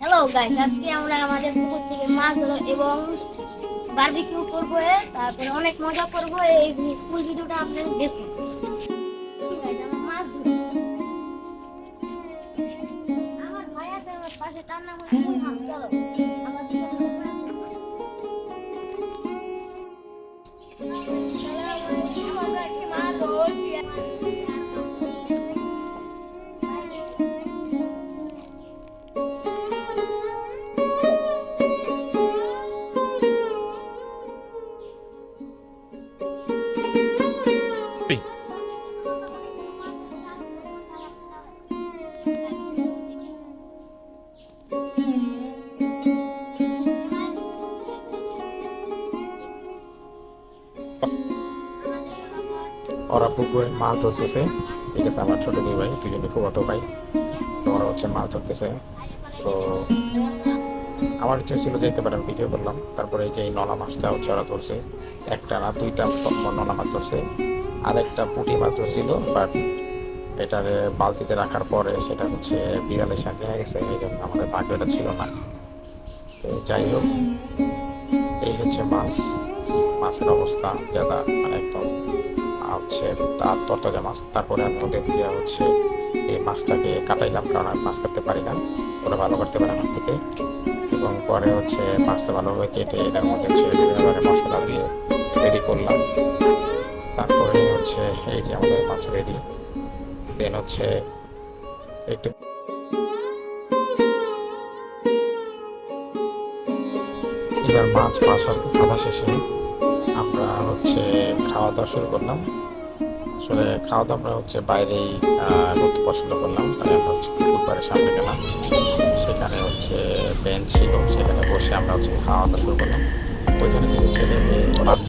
Hello guys আজকে আমরা আমাদের পুকুর থেকে মাছ ধরো এবং বারবিকিউ করব তারপরে অনেক মজা করব এই ফুল ভিডিওটা আপনারা দেখুন মাছ। আমার ভাই আছে আমার পাশে, তার নাম। চলো, আমরা। ওরা পুকুরে মাছ ধরতেছে। ঠিক আছে, আমার ছোট দুই ভাই, দুজনে ফুয়াতো ভাই। তো ওরা হচ্ছে মাছ ধরতেছে। তো আমার ইচ্ছে ছিল যেতে পারে ভিডিও করলাম। তারপরে যে এই নলা মাছটা হচ্ছে ওরা ধরছে। একটা না, দুইটা নলা মাছ ধরছে। আর একটা পুঁটি মাছ ধরছিল বাট এটার বালতিতে রাখার পরে সেটা হচ্ছে বিড়ালের সাথে হয়ে গেছে। এই জন্য আমাদের এটা ছিল না। তো যাই হোক, এই হচ্ছে মাছ, মাছের অবস্থা যেটা মানে একদম হচ্ছে তার তরতাজা মাছ। তারপরে আমি ওদের দিয়ে হচ্ছে এই মাছটাকে কাটাইলাম, কারণ আমি মাছ কাটতে পারি না। ওরা ভালো করতে পারে আমার থেকে। এবং পরে হচ্ছে মাছটা ভালোভাবে কেটে এটার মধ্যে হচ্ছে বিভিন্ন ধরনের মশলা দিয়ে রেডি করলাম। তারপরে হচ্ছে এই যে আমাদের মাছ রেডি দেন হচ্ছে একটু এবার মাছ পাশা খাওয়া শেষে আমরা হচ্ছে খাওয়া দাওয়া শুরু করলাম। আসলে খাওয়া দাওয়া আমরা হচ্ছে বাইরেই করতে পছন্দ করলাম। তাই আমরা হচ্ছে পুকুরপাড়ের সামনে গেলাম। সেখানে হচ্ছে বেঞ্চ ছিল, সেখানে বসে আমরা হচ্ছে খাওয়া দাওয়া শুরু করলাম। ওইখানে কিছু ছেলে মেয়ে